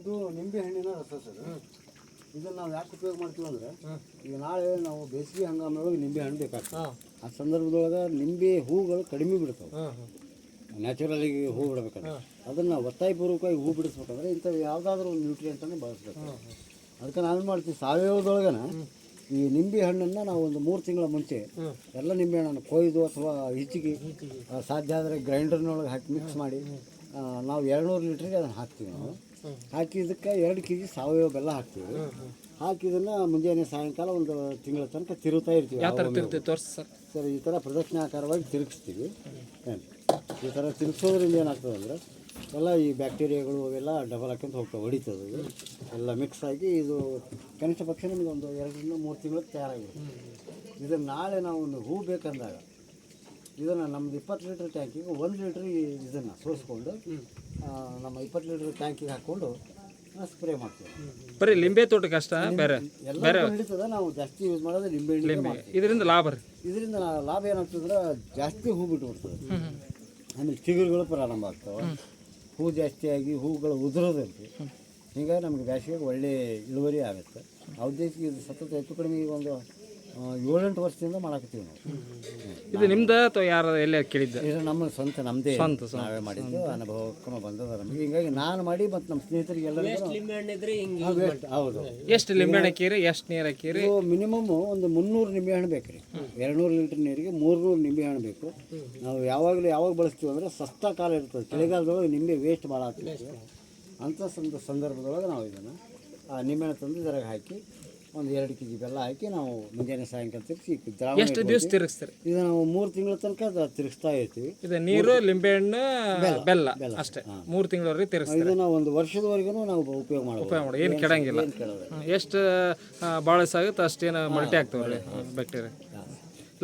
ಇದು ನಿಂಬೆ ಹಣ್ಣಿನ ರಸ ಸರ್. ಇದನ್ನ ನಾವು ಯಾಕೆ ಉಪಯೋಗ ಮಾಡ್ತೀವಿ ಅಂದ್ರೆ ಈಗ ನಾಳೆ ನಾವು ಬೇಸಿಗೆ ಹಂಗಾಮಿನೊಳಗೆ ನಿಂಬೆ ಹಣ್ಣು ಬೇಕಾಗ್ತದೆ. ಆ ಸಂದರ್ಭದೊಳಗೆ ನಿಂಬೆ ಹೂಗಳು ಕಡಿಮೆ ಬಿಡ್ತಾವೆ. ನ್ಯಾಚುರಲಿಗೆ ಹೂ ಬಿಡಬೇಕಂದ್ರೆ ಅದನ್ನು ಒತ್ತಾಯಪೂರ್ವಕವಾಗಿ ಹೂ ಬಿಡಿಸ್ಬೇಕಂದ್ರೆ ಇಂಥ ಯಾವುದಾದ್ರೂ ಒಂದು ನ್ಯೂಟ್ರಿಯೆಂಟನ್ನು ಬಳಸ್ಬೇಕು ಅದಕ್ಕೆ ನಾವೇನು ಮಾಡ್ತೀವಿ ಸಾವಯವದೊಳಗನ ಈ ನಿಂಬೆ ಹಣ್ಣನ್ನು ನಾವು ಒಂದು ಮೂರು ತಿಂಗಳ ಮುಂಚೆ ಎಲ್ಲ ನಿಂಬೆ ಹಣ್ಣನ್ನು ಕೊಯ್ದು ಅಥವಾ ಹಿಚ್ಚಿಗೆ ಸಾಧ್ಯ ಆದರೆ ಗ್ರೈಂಡರ್ನೊಳಗೆ ಹಾಕಿ ಮಿಕ್ಸ್ ಮಾಡಿ ನಾವು ಎರಡುನೂರು ಲೀಟ್ರಿಗೆ ಅದನ್ನು ಹಾಕ್ತೀವಿ ನಾವು. ಹಾಕಿ ಇದಕ್ಕೆ ಎರಡು ಕೆ ಜಿ ಸಾವಯವ ಬೆಲ್ಲ ಹಾಕ್ತೀವಿ. ಹಾಕಿದನ್ನು ಮುಂಜಾನೆ ಸಾಯಂಕಾಲ ಒಂದು ತಿಂಗಳ ತನಕ ತಿರುತ್ತಾ ಇರ್ತೀವಿ. ಯಾವಾಗ್ಲೂ. ತೋರಿಸಿ ಸರ್. ಸರ್ ಈ ಥರ ಪ್ರದಕ್ಷಿಣಾಕಾರವಾಗಿ ತಿರುಗಿಸ್ತೀವಿ. ಈ ಥರ ತಿರುಗಿಸೋದ್ರಿಂದ ಏನಾಗ್ತದೆ ಅಂದರೆ ಎಲ್ಲ ಈ ಬ್ಯಾಕ್ಟೀರಿಯಾಗಳು ಅವೆಲ್ಲ ಡಬಲ್ ಹಾಕ್ಯಂತ ಹೋಗ್ತವೆ ಹೊಡಿತದೆ ಎಲ್ಲ ಮಿಕ್ಸ್ ಆಗಿ ಇದು ಕನಿಷ್ಠ ಪಕ್ಷ ನಿಮಗೆ ಒಂದು ಎರಡರಿಂದ ಮೂರು ತಿಂಗಳು ತಯಾರಾಗಿದೆ ಇದನ್ನು ನಾಳೆ ನಾವು ಒಂದು ಹೂ ಬೇಕಂದಾಗ ಇದನ್ನು ನಮ್ದು ಇಪ್ಪತ್ತು ಲೀಟ್ರ್ ಟ್ಯಾಂಕಿಗೆ ಒಂದು ಲೀಟ್ರ್ ಇದನ್ನು ಸೋಸ್ಕೊಂಡು ನಮ್ಮ ಇಪ್ಪತ್ತು ಲೀಟ್ರ್ ಟ್ಯಾಂಕಿಗೆ ಹಾಕ್ಕೊಂಡು ಸ್ಪ್ರೇ ಮಾಡ್ತೀವಿ. ಬರೀ ಲಿಂಬೆ ತೋಟಕ್ಕೆ ಅಷ್ಟ? ಬೇರೆ ಬೇರೆ ಹಿಡಿತದ ನಾವು ಜಾಸ್ತಿ ಯೂಸ್ ಮಾಡೋದು ಲಿಂಬೆ ಲಿಂಬೆ. ಇದರಿಂದ ಲಾಭ ರೀ. ಇದರಿಂದ ಲಾಭ ಏನಾಗ್ತದ್ರೆ ಜಾಸ್ತಿ ಹೂ ಬಿಟ್ಟು ಬಿಡ್ತದೆ ಆಮೇಲೆ ಚಿಗುರುಗಳು ಪ್ರಾರಂಭ ಆಗ್ತವೆ. ಹೂ ಜಾಸ್ತಿ ಆಗಿ ಹೂಗಳು ಉದುರೋದಿರ್ತದೆ ಹೀಗಾಗಿ ನಮಗೆ ಬೇಸಿಗೆ ಒಳ್ಳೆ ಇಳುವರಿ ಆಗುತ್ತೆ. ಔದ್ದೇಶಿಕ ಉದ್ದೇಶಕ್ಕೆ ಇದು ಸತತ ಹೆಚ್ಚು ಕಡಿಮೆ ಈಗ ಒಂದು ಏಳೆಂಟು ವರ್ಷದಿಂದ ಮಾಡಾಕತ್ತೀವಿ ನಾವು. ಇದು ನಿಮ್ದು ಅಥವಾ ಯಾರು ಎಲ್ಲ ಕೇಳಿದ್ದ? ಇದು ನಮ್ಮ ಸ್ವಂತ ನಮ್ಮದೇ ಸ್ವಂತ, ಸ್ವಂತ. ನಾವೇ ಮಾಡಿದ್ದು ಅನುಭವಕ್ಕೆ ಬಂದದ ನಮಗೆ ಹಿಂಗಾಗಿ ನಾನು ಮಾಡಿ ಮತ್ತು ನಮ್ಮ ಸ್ನೇಹಿತರಿಗೆ ಎಲ್ಲರಿಗೂ ಹೌದು. ಎಷ್ಟು ಲಿಂಬೆಹಣ್ಣು ಹಾಕಿರಿ ಎಷ್ಟು ನೀರು ಹಾಕಿರಿ? ಇದು ಮಿನಿಮಮ್ ಒಂದು ಮುನ್ನೂರು ನಿಂಬೆ ಹಣ್ಣು ಬೇಕು ರೀ ಎರಡುನೂರು ಲೀಟ್ರ್ ನೀರಿಗೆ ಮೂರ್ನೂರು ನಿಂಬೆ ಹಣ್ಣು ಬೇಕು. ನಾವು ಯಾವಾಗಲೂ ಯಾವಾಗ ಬಳಸ್ತೀವಿ ಅಂದರೆ ಸಸ್ತ ಕಾಲ ಇರ್ತದೆ. ಚಳಿಗಾಲದೊಳಗೆ ನಿಂಬೆ ವೇಸ್ಟ್ ಭಾಳ ಆಗ್ತದೆ. ಅಂಥ ಸಂದ ಸಂದರ್ಭದೊಳಗೆ ನಾವು ಇದನ್ನು ಆ ನಿಂಬೆಹಣ್ಣು ತಂದು ಇದರಾಗ ಹಾಕಿ ಒಂದು ಎರಡು ಕೆ ಜಿ ಬೆಲ್ಲ ಹಾಕಿ ನಾವು ಮುಂಜಾನೆ ಸಾಯಂಕಾಲ ತಿರುಗಿಸಿ ಎಷ್ಟು ದಿವಸ ತಿರುಗಿಸ್ತೀರಿ? ಇದು ನಾವು ಮೂರು ತಿಂಗಳ ತನಕ ಅದು ತಿರುಗಿಸ್ತಾ ಇರ್ತೀವಿ. ಇದು ನೀರು ಲಿಂಬೆಹಣ್ಣು ಬೆಲ್ಲ ಅಷ್ಟೇ. ಮೂರು ತಿಂಗಳವರೆಗೆ ತಿರುಗಿಸ್ತೀವಿ ಇದು ನಾವು ಒಂದು ವರ್ಷದವರೆಗೂ ನಾವು ಉಪಯೋಗ ಮಾಡಿ ಏನು ಕೆಡಂಗಿಲ್ಲ. ಏನು ಕೇಳೋದು ಎಷ್ಟು ಭಾಳ ಸಾಗುತ್ತೆ ಅಷ್ಟೇನು ಮಲ್ಟಿ ಆಗ್ತವೆ ರೀ ಬ್ಯಾಕ್ಟೀರಿಯಾ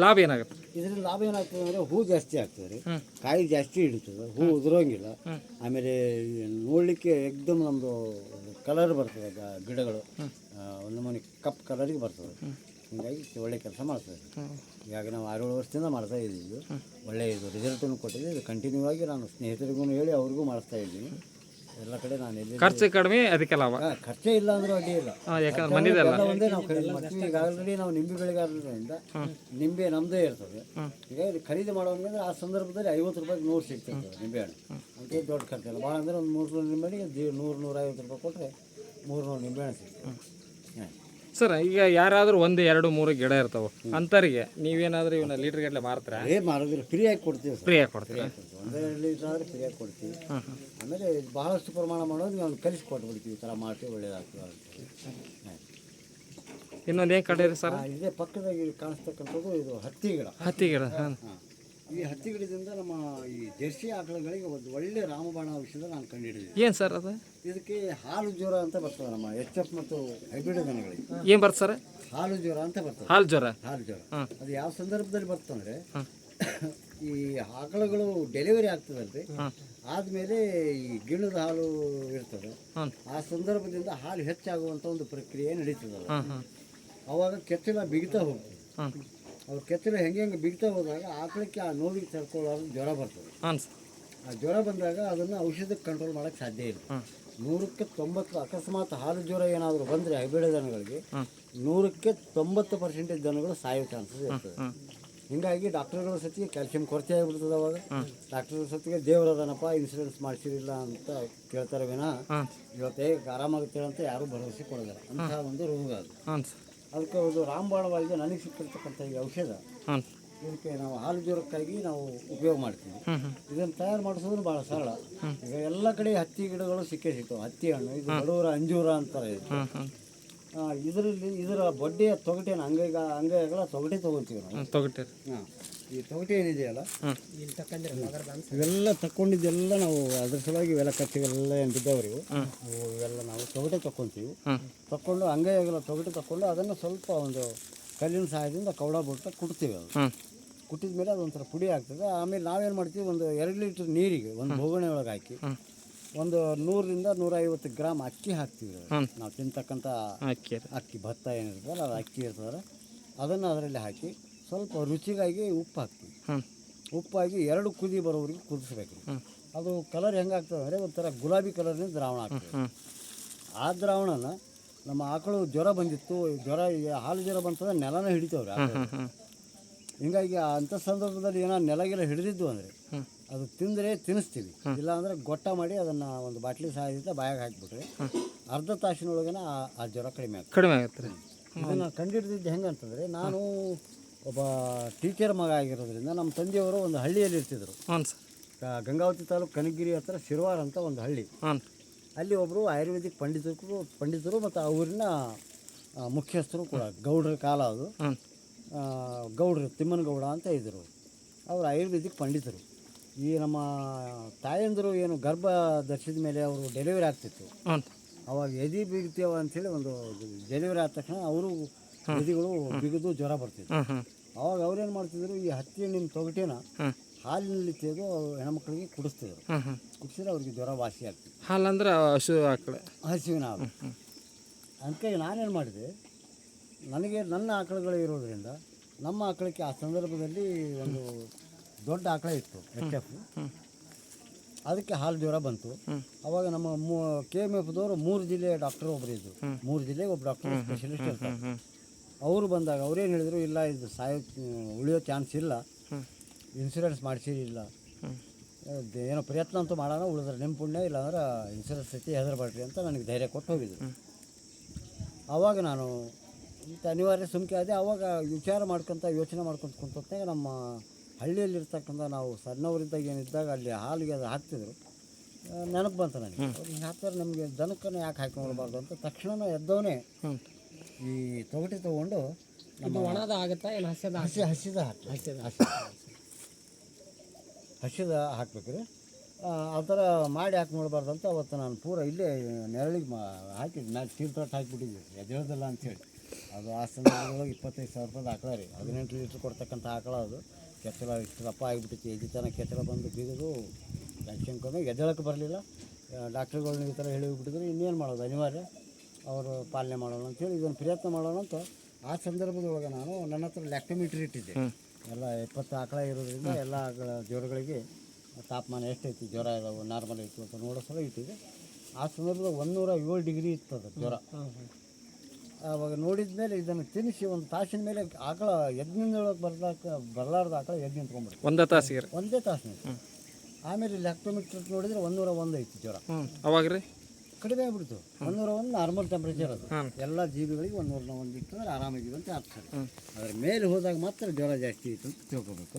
ಲಾಭ ಏನಾಗುತ್ತೆ? ಇದರಿಂದ ಲಾಭ ಏನಾಗ್ತದೆ ಅಂದರೆ ಹೂ ಜಾಸ್ತಿ ಆಗ್ತದೆ. ರೀ ಕಾಯಿ ಜಾಸ್ತಿ ಹಿಡಿತದೆ. ಹೂ ಉದುರೋಂಗಿಲ್ಲ. ಆಮೇಲೆ ನೋಡಲಿಕ್ಕೆ ಎಕ್ದಮ್ ನಮ್ಮದು ಕಲರ್ ಬರ್ತದೆ ಗ- ಗಿಡಗಳು. ಒಂದು ಮನೆ ಕಪ್ ಕಲರಿಗೆ ಬರ್ತದೆ. ಹೀಗಾಗಿ ಒಳ್ಳೆ ಕೆಲಸ ಮಾಡ್ತದೆ. ಹೀಗಾಗಿ ನಾವು ಆರೇಳು ವರ್ಷದಿಂದ ಮಾಡ್ತಾ ಇದ್ದೀವಿ. ಇದು ಒಳ್ಳೆ ಇದು ರಿಸಲ್ಟನ್ನು ಕೊಟ್ಟಿದೆ ಇದು ಕಂಟಿನ್ಯೂ ಆಗಿ ನಾನು ಸ್ನೇಹಿತರಿಗೂ ಹೇಳಿ ಅವ್ರಿಗೂ ಮಾಡಿಸ್ತಾ ಇದ್ದೀನಿ. ಎಲ್ಲ ಕಡೆ ನಾನು ಎಲ್ಲಿ ಖರ್ಚು ಕಡಿಮೆ ಅದಕ್ಕೆ ಲಾಭ. ಹಾ, ಖರ್ಚೇ ಇಲ್ಲ ಅಂದ್ರೆ ಅಡ್ಡಿ ಇಲ್ಲ. ಹಾಂ ಯಾಕಂದ್ರೆ ಮನಿದೆಲ್ಲ. ಎಲ್ಲ ಒಂದೇ ನಾವು ಖರೀದಿ ಮಾಡ್ತೀವಿ. ಈಗ ಆಲ್ರೆಡಿ ನಾವು ನಿಂಬೆ ಬೆಳೆಗಾರರಿಂದ ನಿಂಬೆ ನಮ್ಮದೇ ಇರ್ತದೆ. ಈಗ ಇದು ಖರೀದಿ ಮಾಡೋಂಗಂದ್ರೆ ಆ ಸಂದರ್ಭದಲ್ಲಿ ಐವತ್ತು ರೂಪಾಯಿಗೆ ನೂರು ಸಿಗ್ತದೆ ನಿಂಬೆ ಹಣ್ಣು ಅದಕ್ಕೆ ದೊಡ್ಡ ಖರ್ಚಿಲ್ಲ ಭಾಳ ಅಂದ್ರೆ ಒಂದು ಮೂರು ನೂರು ನಿಂಬೆ ಹಣ್ಣಿಗೆ ದಿ ನೂರು ನೂರೈವತ್ತು ರೂಪಾಯಿ ಕೊಟ್ಟರೆ ಮೂರು ನೂರು ನಿಂಬೆ ಹಣ್ಣು ಸಿಗ್ತದೆ. ಸರ್ ಈಗ ಯಾರಾದರೂ ಒಂದು ಎರಡು ಮೂರು ಗಿಡ ಇರ್ತಾವೆ ಅಂಥವ್ರಿಗೆ ನೀವೇನಾದರೂ ಇವನ್ನ ಲೀಟ್ರ್ ಗಟ್ಟಲೆ ಮಾರ್ತಾರೆ ಫ್ರೀ ಆಗಿ ಕೊಡ್ತೀವಿ ಸರ್. ಫ್ರೀಯಾಗಿ ಕೊಡ್ತೀರಾ? ಲೀಟ್ರ್ ಆದರೆ ಫ್ರೀಯಾಗಿ ಕೊಡ್ತೀವಿ. ಆಮೇಲೆ ಭಾಳಷ್ಟು ಪ್ರಮಾಣ ಮಾಡೋದು ನಾವು ಕಲಿಸಿ ಕೊಟ್ಬಿಡ್ತೀವಿ ಈ ಥರ ಮಾಡ್ತೀವಿ ಒಳ್ಳೇದಾಗ್ತದೆ. ಇನ್ನೊಂದು ಏನು ಕಡೆ ರೀ ಸರ್? ಇದೇ ಪಕ್ಕದಾಗಿ ಕಾಣಿಸ್ತಕ್ಕಂಥದ್ದು ಇದು ಹತ್ತಿ ಗಿಡ ಹತ್ತಿ ಗಿಡ ಹಾಂ ಈ ಹತ್ತಿ ಗಿಡದಿಂದ ನಮ್ಮ ಈ ಜರ್ಸಿ ಆಕಳುಗಳಿಗೆ ಒಂದು ಒಳ್ಳೆ ರಾಮಬಾಣ ಔಷಧ ನಾನು ಕಂಡುಹಿಡಿದಿದ್ದೆ ಏನು ಸರ್ ಅದು? ಇದಕ್ಕೆ ಹಾಲು ಜ್ವರ ಅಂತ ಬರ್ತದೆ ನಮ್ಮ ಎಚ್ ಎಫ್ ಮತ್ತು ಹೈಬ್ರಿಡ್ ದನಗಳಿಗೆ. ಏನು ಬರ್ತದೆ ಸರ್? ಹಾಲು ಜ್ವರ ಅಂತ ಬರ್ತದೆ. ಹಾಲು ಜ್ವರ. ಹಾಲು ಜ್ವರ. ಅದು ಯಾವ ಸಂದರ್ಭದಲ್ಲಿ ಬರ್ತಂದ್ರೆ ಈ ಆಕಳುಗಳು ಡೆಲಿವರಿ ಆಗ್ತದಲ್ರಿ ಆದಮೇಲೆ ಈ ಗಿಣದ ಹಾಲು ಇರ್ತದೆ. ಆ ಸಂದರ್ಭದಿಂದ ಹಾಲು ಹೆಚ್ಚಾಗುವಂಥ ಒಂದು ಪ್ರಕ್ರಿಯೆ ನಡೀತದಲ್ಲ. ಅವಾಗ ಕೆಚ್ಚಲ ಬಿಗಿತಾ ಹೋಗ್ತದೆ. ಅವ್ರ ಕೆಚ್ಚಲ ಹೆಂಗೆ ಹೆಂಗೆ ಬಿಗಿತಾ ಹೋದಾಗ ಆಕಳಕ್ಕೆ ಆ ನೋವಿಗೆ ತಡ್ಕೊಳ್ಳೋದು ಜ್ವರ ಬರ್ತದೆ. ಆ ಜ್ವರ ಬಂದಾಗ ಅದನ್ನು ಔಷಧಕ್ಕೆ ಕಂಟ್ರೋಲ್ ಮಾಡೋಕ್ಕೆ ಸಾಧ್ಯ ಇಲ್ಲ. ನೂರಕ್ಕೆ ತೊಂಬತ್ತು ಅಕಸ್ಮಾತ್ ಹಾಲು ಜ್ವರ ಏನಾದರೂ ಬಂದರೆ ಹೈಬ್ರಿಡ್ ದನಗಳಿಗೆ ನೂರಕ್ಕೆ ತೊಂಬತ್ತು ಪರ್ಸೆಂಟೇಜ್ ದನಗಳು ಸಾಯೋ ಚಾನ್ಸಸ್ ಇರ್ತದೆ. ಹಿಂಗಾಗಿ ಡಾಕ್ಟರ್ಗಳ ಸತಿಗೆ ಕ್ಯಾಲ್ಸಿಯಂ ಕೊರತೆ ಆಗಿಬಿಡ್ತದೆ ಅವಾಗ. ಡಾಕ್ಟರ್ ಸತಿಗೆ ದೇವರದನಪ್ಪ ಇನ್ಸೂರೆನ್ಸ್ ಮಾಡಿಸಿರಿಲ್ಲ ಅಂತ ಕೇಳ್ತಾರೆ ವಿನ. ಇವತ್ತೇ ಆರಾಮಾಗುತ್ತೆ ಅಂತ ಯಾರು ಭರವಸೆ ಕೊಡೋದಿಲ್ಲ. ಅಂತ ಒಂದು ರೋಗ ಅದು. ಅದಕ್ಕೆ ಒಂದು ರಾಮಬಾಣವಾಗಿ ನನಗೆ ಸಿಕ್ಕಿರ್ತಕ್ಕಂಥ ಈ ಔಷಧ ಇದಕ್ಕೆ ನಾವು ಹಾಲು ಜ್ವರಕ್ಕಾಗಿ ನಾವು ಉಪಯೋಗ ಮಾಡ್ತೀವಿ. ಇದನ್ನು ತಯಾರು ಮಾಡಿಸೋದು ಭಾಳ ಸರಳ. ಈಗ ಎಲ್ಲ ಕಡೆ ಹತ್ತಿ ಗಿಡಗಳು ಸಿಕ್ಕೇ ಸಿಗ್ತಾವೆ. ಹತ್ತಿ ಹಣ್ಣು ಇದು ಬಡವರ ಅಂಜೂರ ಅಂತಾರೆ ಇದು ಇದರಲ್ಲಿ ಇದರ ಬಡ್ಡಿಯ ತೊಗಟೆನ ಅಂಗೈಗ ಅಂಗೈಗಳ ತೊಗಟೆ ತೊಗೊಳ್ತೀವಿ ನಾವು. ಹಾಂ ಈ ತೊಗಟೆ ಏನಿದೆಯಲ್ಲ? ಹಾಂ ಇವೆಲ್ಲ ತಕ್ಕೊಂಡಿದ್ದೆಲ್ಲ ನಾವು ಅದ್ರ ಸಲುವಾಗಿ ಇವೆಲ್ಲ ಖರ್ಚಿಗೆಲ್ಲ ಏನು ಬಿದ್ದವ್ರಿ ಇವು? ಇವು ಇವೆಲ್ಲ ನಾವು ತೊಗಟೆ ತಕ್ಕೊಂತೀವಿ. ತಕ್ಕೊಂಡು ಅಂಗೈಗಳ ತೊಗಟೆ ತಕ್ಕೊಂಡು ಅದನ್ನು ಸ್ವಲ್ಪ ಒಂದು ಕಲ್ಲಿನ ಸಹಾಯದಿಂದ ಕವಡ ಬಿಟ್ಟು ಕುಟ್ತೀವಿ ಅದು. ಕುಟ್ಟಿದ ಮೇಲೆ ಅದೊಂಥರ ಪುಡಿ ಆಗ್ತದೆ. ಆಮೇಲೆ ನಾವೇನು ಮಾಡ್ತೀವಿ ಒಂದು ಎರಡು ಲೀಟ್ರ್ ನೀರಿಗೆ ಒಂದು ಬೋಗಣೆ ಒಳಗೆ ಹಾಕಿ. ಒಂದು ನೂರರಿಂದ ನೂರೈವತ್ತು ಗ್ರಾಮ್ ಅಕ್ಕಿ ಹಾಕ್ತೀವಿ. ಹ್ಮ್. ನಾವು ತಿಂತಕ್ಕಂಥ ಅಕ್ಕಿ ರೀ ಅಕ್ಕಿ ಭತ್ತ ಏನಿರ್ತದಲ್ಲ ಅದು ಅಕ್ಕಿ ಇರ್ತದಲ್ಲ ಅದನ್ನು ಅದರಲ್ಲಿ ಹಾಕಿ ಸ್ವಲ್ಪ ರುಚಿಗಾಗಿ ಉಪ್ಪು ಹಾಕ್ತೀವಿ ಹ್ಞೂ ಉಪ್ಪಾಗಿ ಎರಡು ಕುದಿ ಬರೋವರೆಗೆ ಕುದಿಸ್ಬೇಕು. ಅದು ಕಲರ್ ಹೆಂಗಾಗ್ತದೆ ಅಂದರೆ ಒಂಥರ ಗುಲಾಬಿ ಕಲರ್ನಿಂದ ದ್ರಾವಣ ಆಗ್ತದೆ ಹ್ಞೂ ಆ ದ್ರಾವಣನ ನಮ್ಮ ಆಕಳು ಜ್ವರ ಬಂದಿತ್ತು ಜ್ವರ ಈಗ ಹಾಲು ಜ್ವರ ಬಂತಂದ್ರೆ ನೆಲನ ಹಿಡಿತವ್ರಿ ಆಕಳು. ಹ್ಞೂ ಹ್ಞೂ ಹಿಂಗಾಗಿ ಅಂಥ ಸಂದರ್ಭದಲ್ಲಿ ಏನೋ ನೆಲಗೆಲ್ಲ ಹಿಡಿದಿದ್ದು ಅಂದರೆ. ಅದು ತಿಂದರೆ ತಿನ್ನಿಸ್ತೀವಿ. ಇಲ್ಲಾಂದರೆ ಗೊಟ್ಟ ಮಾಡಿ ಅದನ್ನು ಒಂದು ಬಾಟ್ಲಿ ಸಹಾಯದಿಂದ ಬಾಯಾಗ ಹಾಕಿಬಿಟ್ರೆ ಅರ್ಧ ತಾಸಿನೊಳಗೇನ ಆ- ಜ್ವರ ಕಡಿಮೆ ಆಗ್ತದೆ. ಕಡಿಮೆ ಆಗುತ್ತೆ. ರೀ ಇದನ್ನು ಕಂಡುಹಿಡಿದಿದ್ದು ಹೆಂಗೆ ಅಂತಂದರೆ ನಾನು ಒಬ್ಬ ಟೀಚರ್ ಮಗ ಆಗಿರೋದ್ರಿಂದ ನಮ್ಮ ತಂದೆಯವರು ಒಂದು ಹಳ್ಳಿಯಲ್ಲಿ ಇರ್ತಿದ್ರು. ಸರ್. ಗಂಗಾವತಿ ತಾಲೂಕು ಕನಗಿರಿ ಹತ್ರ ಶಿರ್ವಾರ್ ಅಂತ ಒಂದು ಹಳ್ಳಿ. ಅಲ್ಲಿ ಒಬ್ಬರು ಆಯುರ್ವೇದಿಕ್ ಪಂಡಿತರು ಪಂಡಿತರು ಮತ್ತು ಆ ಊರಿನ ಮುಖ್ಯಸ್ಥರು ಕೂಡ ಗೌಡ್ರ ಕಾಲ ಅದು. ಗೌಡ್ರು ತಿಮ್ಮನಗೌಡ ಅಂತ ಇದ್ದರು ಅವರು ಆಯುರ್ವೇದಿಕ್ ಪಂಡಿತರು. ಈ ನಮ್ಮ ತಾಯಂದಿರು ಏನು ಗರ್ಭ ಧರಿಸಿದ ಮೇಲೆ ಅವರು ಡೆಲಿವರಿ ಆಗ್ತಿತ್ತು. ಹ್ಞೂ ಅವಾಗ ಎದಿ ಬಿಗ್ತೇವ ಅಂತೇಳಿ ಒಂದು ಡೆಲಿವರಿ ಆದ ತಕ್ಷಣ ಅವರು ಎದಿಗಳು ಬಿಗಿದು ಜ್ವರ ಬರ್ತಿತ್ತು. ಅವಾಗ ಅವ್ರೇನು ಮಾಡ್ತಿದ್ರು ಈ ಹತ್ತಿ ಹಣ್ಣಿನ ತೊಗಟಿನ ಹಾಲಿನಲ್ಲಿ ತೆಗೆದು ಹೆಣ್ಮಕ್ಳಿಗೆ ಕುಡಿಸ್ತಿದ್ರು. ಕುಡಿಸಿದ್ರೆ ಅವ್ರಿಗೆ ಜ್ವರ ವಾಸಿ ಆಗ್ತಿತ್ತು. ಹಾಲು ಅಂದ್ರೆ ಹಸು ಆಕಳೆ ಹಸಿವಿನ ಹಾಲು. ಅದಕ್ಕಾಗಿ ನಾನೇನು ಮಾಡಿದೆ ನನಗೆ ನನ್ನ ಆಕಳುಗಳು ಇರೋದ್ರಿಂದ ನಮ್ಮ ಆಕಳಕ್ಕೆ ಆ ಸಂದರ್ಭದಲ್ಲಿ ಒಂದು ದೊಡ್ಡ ಆಕಳ ಇತ್ತು ಎಚ್ ಎಫ್ ಅದಕ್ಕೆ ಹಾಲು ಜ್ವರ ಬಂತು. ಅವಾಗ ನಮ್ಮ ಕೆ ಎಂ ಎಫ್ದವರು ಮೂರು ಜಿಲ್ಲೆಯ ಡಾಕ್ಟರ್ ಒಬ್ಬರು ಇದ್ದರು ಮೂರು ಜಿಲ್ಲೆಗೆ ಒಬ್ಬ ಡಾಕ್ಟರ್ ಸ್ಪೆಷಲಿಸ್ಟ್ ಇರ್ತಾರೆ. ಅವರು ಬಂದಾಗ ಅವರೇನು ಹೇಳಿದರು ಇಲ್ಲ ಇದು ಸಾಯೋ ಉಳಿಯೋ ಚಾನ್ಸ್ ಇಲ್ಲ. ಇನ್ಸೂರೆನ್ಸ್ ಮಾಡಿಸಿರಿಲ್ಲ ಹ್ಞೂ ಏನೋ ಪ್ರಯತ್ನ ಅಂತೂ ಮಾಡೋಣ ಉಳಿದ್ರೆ ನಿಮ್ಮ ಪುಣ್ಯ ಇಲ್ಲಾಂದ್ರೆ ಇನ್ಸೂರೆನ್ಸ್ ಸ್ಥಿತಿ ಹೆದರಬೇಡ್ರಿ ಅಂತ ನನಗೆ ಧೈರ್ಯ ಕೊಟ್ಟು ಹೋಗಿದ್ರು. ಆವಾಗ ನಾನು ಅನಿವಾರ್ಯ ಸುಮ್ಕೆ ಆದೆ ಆವಾಗ ವಿಚಾರ ಮಾಡ್ಕೊತ ಯೋಚನೆ ಮಾಡ್ಕೊತ ಕುಂತ ನಮ್ಮ ಹಳ್ಳಿಯಲ್ಲಿರ್ತಕ್ಕಂಥ ನಾವು ಸಣ್ಣವರಿದ್ದಾಗ ಏನಿದ್ದಾಗ ಅಲ್ಲಿ ಹಾಲಿಗೆ ಅದು ಹಾಕ್ತಿದ್ರು. ನೆನಪು ಬಂತು ನನಗೆ. ಹಿಂಗೆ ಹಾಕ್ತಾರೆ ನಮಗೆ ದನಕ್ಕನ್ನು ಯಾಕೆ ಹಾಕಿ ನೋಡಬಾರ್ದು ಅಂತ ತಕ್ಷಣ ಎದ್ದವನೇ ಈ ತೊಗಟಿ ತೊಗೊಂಡು ನಮ್ಮ ಒಣದ ಆಗುತ್ತಾ ಏನು ಹಸಿದ ಹಸಿ ಹಸಿದ ಹಾಕಿ. ಹಸಿದ ಹಸಿದ ಹಾಕ್ಬೇಕು ರೀ ಆ ಥರ ಮಾಡಿ ಹಾಕಿ ನೋಡಬಾರ್ದು ಅಂತ ಅವತ್ತು ನಾನು ಪೂರ ಇಲ್ಲೇ ನೆರಳಿಗೆ ಮಾ ಹಾಕಿದ್ದು. ಮ್ಯಾಲೆ ಚೀಲ ತೊಟ್ಟು ಹಾಕಿಬಿಟ್ಟಿದ್ದೆ. ಎದ್ದೇಳೋದಿಲ್ಲ ಅಂಥೇಳಿ ಅದು ಆ ಸಂದರ್ಭದೊಳಗೆ ಇಪ್ಪತ್ತೈದು ಸಾವಿರ ರೂಪಾಯಿ ಆಕಳ ರೀ. ಹದಿನೆಂಟು ಲೀಟ್ರ್ ಕೊಡ್ತಕ್ಕಂಥ ಆಕಳ ಅದು. ಕೆತ್ತಲ ಇಷ್ಟು ದಪ್ಪ ಆಗಿಬಿಟ್ಟಿತ್ತು. ಎದ್ದು ತನಕ ಕೆತ್ತಲ ಬಂದು ಬಿಗಿದು ಕಮ್ಮಿ ಎದ್ದೇಳಕ್ಕೆ ಬರಲಿಲ್ಲ. ಡಾಕ್ಟ್ರುಗಳ್ನ ಈ ಥರ ಹೇಳಿ ಹೋಗ್ಬಿಟ್ಟಿದ್ರು. ಇನ್ನೇನು ಮಾಡೋದು? ಅನಿವಾರ್ಯ. ಅವರು ಪಾಲನೆ ಮಾಡೋಣ ಅಂತೇಳಿ ಇದನ್ನು ಪ್ರಯತ್ನ ಮಾಡೋಣ ಅಂತ ಆ ಸಂದರ್ಭದೊಳಗೆ ನಾನು ನನ್ನ ಹತ್ರ ಲ್ಯಾಕ್ಟೋಮೀಟ್ರ್ ಇಟ್ಟಿದ್ದೆ. ಎಲ್ಲ ಇಪ್ಪತ್ತು ಆಕಳ ಇರೋದ್ರಿಂದ ಎಲ್ಲ ಜ್ವರಗಳಿಗೆ ತಾಪಮಾನ ಎಷ್ಟೈತಿ? ಜ್ವರ ಇದಾವೆ ನಾರ್ಮಲ್ ಐತಿ ಅಂತ ನೋಡೋ ಸಲ ಇಟ್ಟಿದ್ದೆ. ಆ ಸಂದರ್ಭದಾಗ ಒಂದೂರ ಏಳು ಡಿಗ್ರಿ ಇತ್ತು ಅದು ಜ್ವರ ಆವಾಗ ನೋಡಿದ ಮೇಲೆ ಇದನ್ನು ತಿನ್ನಿಸಿ ಒಂದು ತಾಸಿನ ಮೇಲೆ ಆಕಳ ಯಜ್ಞದೊಳಗೆ ಬರ್ಲಾಕ ಬರಲಾರ್ದ ಆಕಳ ಯಜ್ಞ ತೊಗೊಂಡ್ಬಿಡ್ತು ಒಂದೇ ತಾಸಿಗೆ ರೀ ಒಂದೇ ತಾಸಿನ ಆಮೇಲೆ ಲ್ಯಾಕ್ಟೋಮೀಟ್ರ್ ನೋಡಿದ್ರೆ ಒಂದೂರ ಒಂದು ಐತಿ ಜ್ವರ. ಅವಾಗ ರೀ? ಕಡಿಮೆ ಆಗ್ಬಿಡ್ತು. ಒಂದೂರ ಒಂದು ನಾರ್ಮಲ್ ಟೆಂಪ್ರೇಚರ್ ಅದು. ಎಲ್ಲ ಜೀವಿಗಳಿಗೆ ಒಂದೂರ ಒಂದು ಇತ್ತು ಅಂದ್ರೆ ಆರಾಮಾಗಿವೆ ಅಂತ ಅರ್ಥ. ಅದ್ರ ಮೇಲೆ ಹೋದಾಗ ಮಾತ್ರ ಜ್ವರ ಜಾಸ್ತಿ ಇತ್ತು ಅಂತ ತಿಳ್ಕೊಬೇಕು.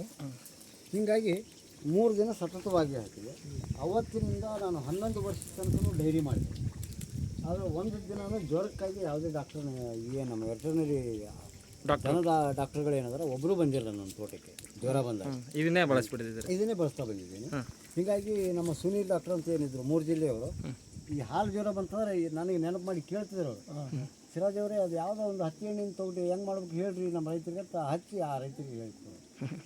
ಹೀಗಾಗಿ ಮೂರು ದಿನ ಸತತವಾಗಿ ಹಾಕಿದೆ. ಅವತ್ತಿನಿಂದ ನಾನು ಹನ್ನೊಂದು ವರ್ಷದ ತನಕ ಡೈರಿ ಮಾಡಿದೆ. ಆದರೆ ಒಂದು ದಿನ ಜ್ವರಕ್ಕಾಗಿ ಯಾವುದೇ ಡಾಕ್ಟರ್ ಈಗ ನಮ್ಮ ವೆಟರ್ನರಿ ಜನದ ದನದ ಡಾಕ್ಟರ್ಗಳೇನಾದ್ರೆ ಒಬ್ಬರು ಬಂದಿಲ್ಲ ನನ್ನ ತೋಟಕ್ಕೆ ಜ್ವರ ಬಂದ ಇದನ್ನೇ ಬಳಸ್ಬಿಟ್ಟಿದ್ದೀರಿ. ಇದನ್ನೇ ಬಳಸ್ತಾ ಬಂದಿದ್ದೀನಿ. ಹೀಗಾಗಿ ನಮ್ಮ ಸುನೀಲ್ ಡಾಕ್ಟರ್ ಅಂತ ಏನಿದ್ರು ಮೂರು ಜಿಲ್ಲೆಯವರು ಈ ಹಾಲು ಜ್ವರ ಬಂತಂದ್ರೆ ನನಗೆ ನೆನಪು ಮಾಡಿ ಕೇಳ್ತಿದ್ರು ಅವರು. ಸಿರಾಜ್ ಅವರೇ ಅದು ಯಾವುದೋ ಒಂದು ಹತ್ತಿ ಹಣ್ಣಿನ ತೊಗೊಂಡು ಹೆಂಗೆ ಮಾಡ್ಬೇಕು ಹೇಳ್ರಿ ನಮ್ಮ ರೈತರಿಗೆ ಅಂತ ಹಚ್ಚಿ ಆ ರೈತರಿಗೆ ಹೇಳ್ತಾರೆ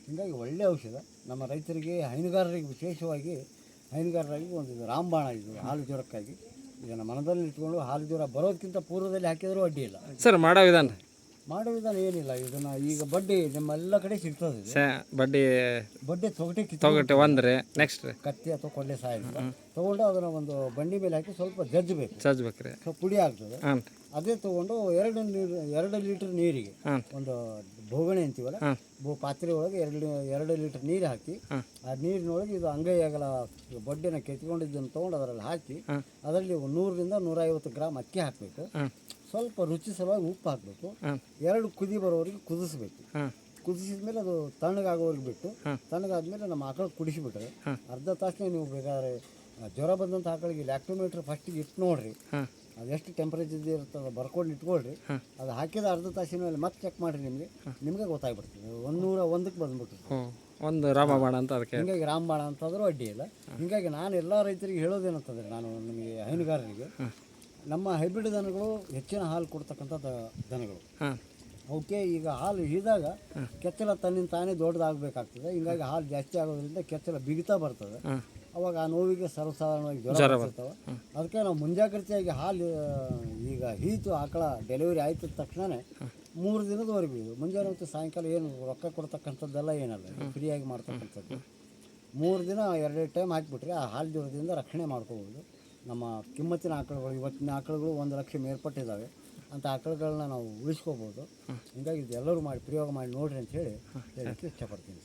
ಹೀಗಾಗಿ ಒಳ್ಳೆಯ ಔಷಧ. ನಮ್ಮ ರೈತರಿಗೆ ಹೈನುಗಾರರಿಗೆ ವಿಶೇಷವಾಗಿ ಹೈನುಗಾರರಾಗಿ ಒಂದು ಇದು ರಾಮಬಾಣ ಇದು ಹಾಲು ಜ್ವರಕ್ಕಾಗಿ. ಇದನ್ನು ಮನದಲ್ಲಿ ಇಟ್ಕೊಂಡು ಹಾಲು ಜ್ವರ ಬರೋದಕ್ಕಿಂತ ಪೂರ್ವದಲ್ಲಿ ಹಾಕಿದರೂ ಅಡ್ಡಿ ಇಲ್ಲ. ಸರ್ ಮಾಡೋ ವಿಧಾನ? ಮಾಡೋ ವಿಧಾನ ಏನಿಲ್ಲ. ಇದನ್ನು ಈಗ ಬಡ್ಡಿ ಎಲ್ಲ ಕಡೆ ಸಿಗ್ತದೆ ಇದು. ಬಡ್ಡಿ ಬಡ್ಡಿ ತೊಗಟೆ ಕಿತ್ತು ಬಂದ್ರೆ ಒಂದು ನೆಕ್ಸ್ಟ್ ಕತ್ತಿ ಅಥವಾ ಕೊಳ್ಳೆ ಸಹಾಯದಿಂದ ತೊಗೊಂಡು ಅದನ್ನು ಒಂದು ಬಂಡಿ ಮೇಲೆ ಹಾಕಿ ಸ್ವಲ್ಪ ಜಜ್ಜಬೇಕು. ಸಜ್ಬೇಕು ರೀ. ಸ್ವಲ್ಪ ಪುಡಿ ಆಗ್ತದೆ. ಹಾಂ ರೀ. ಅದೇ ತೊಗೊಂಡು ಎರಡು ನೀರು ಎರಡು ಲೀಟರ್ ನೀರಿಗೆ ಹಾಂ ಒಂದು ಬೋಗಣೆ ಅಂತೀವಲ್ಲ. ಬೋ ಪಾತ್ರೆ ಒಳಗೆ ಎರಡು ಎರಡು ಲೀಟ್ರ್ ನೀರು ಹಾಕಿ ಆ ನೀರಿನೊಳಗೆ ಇದು ಅಂಗೈಯಾಗಲ ಬೊಡ್ಡೆನ ಕೆತ್ಕೊಂಡಿದ್ದನ್ನು ತೊಗೊಂಡು ಅದರಲ್ಲಿ ಹಾಕಿ ಅದರಲ್ಲಿ ಒಂದು ನೂರರಿಂದ ನೂರೈವತ್ತು ಗ್ರಾಮ್ ಅಕ್ಕಿ ಹಾಕಬೇಕು. ಸ್ವಲ್ಪ ರುಚಿ ಸಲುವಾಗಿ ಉಪ್ಪು ಹಾಕಬೇಕು. ಎರಡು ಕುದಿ ಬರೋವರೆಗೆ ಕುದಿಸ್ಬೇಕು. ಕುದಿಸಿದ ಮೇಲೆ ಅದು ತಣ್ಣಗಾಗೋವರೆಗೆ ಬಿಟ್ಟು. ತಣ್ಣಗಾದ್ಮೇಲೆ ನಮ್ಮ ಆಕಳ ಕುಡಿಸಿಬಿಟ್ರೆ. ಅರ್ಧ ತಾಸನೇ ನೀವು ಬೇಕಾದ್ರೆ ಜ್ವರ ಬಂದಂಥ ಆಕಳಿಗೆ ಲ್ಯಾಕ್ಟೋಮೀಟ್ರ್ ಫಸ್ಟಿಗೆ ಇಟ್ಟು ನೋಡ್ರಿ. ಅದೆಷ್ಟು ಟೆಂಪ್ರೇಚರ್ ಇರ್ತದೆ ಬರ್ಕೊಂಡು ಇಟ್ಕೊಳ್ರಿ. ಅದು ಹಾಕಿದ ಅರ್ಧ ತಾಸಿನ ಮೇಲೆ ಮತ್ತೆ ಚೆಕ್ ಮಾಡಿರಿ ನಿಮಗೆ. ನಿಮಗೆ ಗೊತ್ತಾಗ್ಬಿಡ್ತದೆ. ಒಂದೂರ ಒಂದಕ್ಕೆ ಬಂದ್ಬಿಟ್ಟಿರ್ತದೆ ಒಂದು ರಾಮಬಾಣ ಅಂತ ಅದಕ್ಕೆ. ಹಿಂಗಾಗಿ ರಾಮಬಾಣ ಅಂತಂದ್ರೂ ಅಡ್ಡಿ ಇಲ್ಲ. ಹಿಂಗಾಗಿ ನಾನು ಎಲ್ಲ ರೈತರಿಗೆ ಹೇಳೋದೇನಂತಂದ್ರೆ ನಾನು ನಿಮಗೆ ಹೈನುಗಾರರಿಗೆ ನಮ್ಮ ಹೈಬ್ರಿಡ್ ದನಗಳು ಹೆಚ್ಚಿನ ಹಾಲು ಕೊಡ್ತಕ್ಕಂಥ ದನಗಳು. ಅವಕ್ಕೆ ಈಗ ಹಾಲು ಹಿಡಿದಾಗ ಕೆಚ್ಚಲ ತನ್ನಿಂದ ತಾನೇ ದೊಡ್ಡದಾಗಬೇಕಾಗ್ತದೆ. ಹಿಂಗಾಗಿ ಹಾಲು ಜಾಸ್ತಿ ಆಗೋದ್ರಿಂದ ಕೆಚ್ಚಲ ಬಿಗಿತಾ ಬರ್ತದೆ. ಅವಾಗ ಆ ನೋವಿಗೆ ಸರ್ವಸಾಧಾರಣವಾಗಿ ಜ್ವರ ಬರ್ತಾವೆ ಅದಕ್ಕೆ ನಾವು ಮುಂಜಾಗ್ರತೆಯಾಗಿ ಹಾಲು ಈಗ ಹೀತು ಆಕಳ ಡೆಲಿವರಿ ಆಯ್ತು ತಕ್ಷಣನೇ ಮೂರು ದಿನದವರೆಗೂ ಇದು. ಮುಂಜಾನೆ ಮತ್ತು ಸಾಯಂಕಾಲ ಏನು ರೊಕ್ಕ ಕೊಡ್ತಕ್ಕಂಥದ್ದೆಲ್ಲ ಏನಲ್ಲ ಫ್ರೀಯಾಗಿ ಮಾಡ್ತಕ್ಕಂಥದ್ದು. ಮೂರು ದಿನ ಎರಡೆರಡು ಟೈಮ್ ಹಾಕಿಬಿಟ್ರೆ ಆ ಹಾಲು ಜ್ವರದಿಂದ ರಕ್ಷಣೆ ಮಾಡ್ಕೋಬೋದು. ನಮ್ಮ ಕಿಮ್ಮತ್ತಿನ ಆಕಳುಗಳು ಇವತ್ತಿನ ಆಕಳುಗಳು ಒಂದು ಲಕ್ಷ ಮೇಲ್ಪಟ್ಟಿದ್ದಾವೆ. ಅಂತ ಆಕಳುಗಳನ್ನ ನಾವು ಉಳಿಸ್ಕೋಬೋದು. ಹಿಂಗಾಗಿ ಎಲ್ಲರೂ ಮಾಡಿ ಪ್ರಯೋಗ ಮಾಡಿ ನೋಡ್ರಿ ಅಂತ ಹೇಳಿ ಹೇಳಕ್ಕೆ ಇಷ್ಟಪಡ್ತೀನಿ.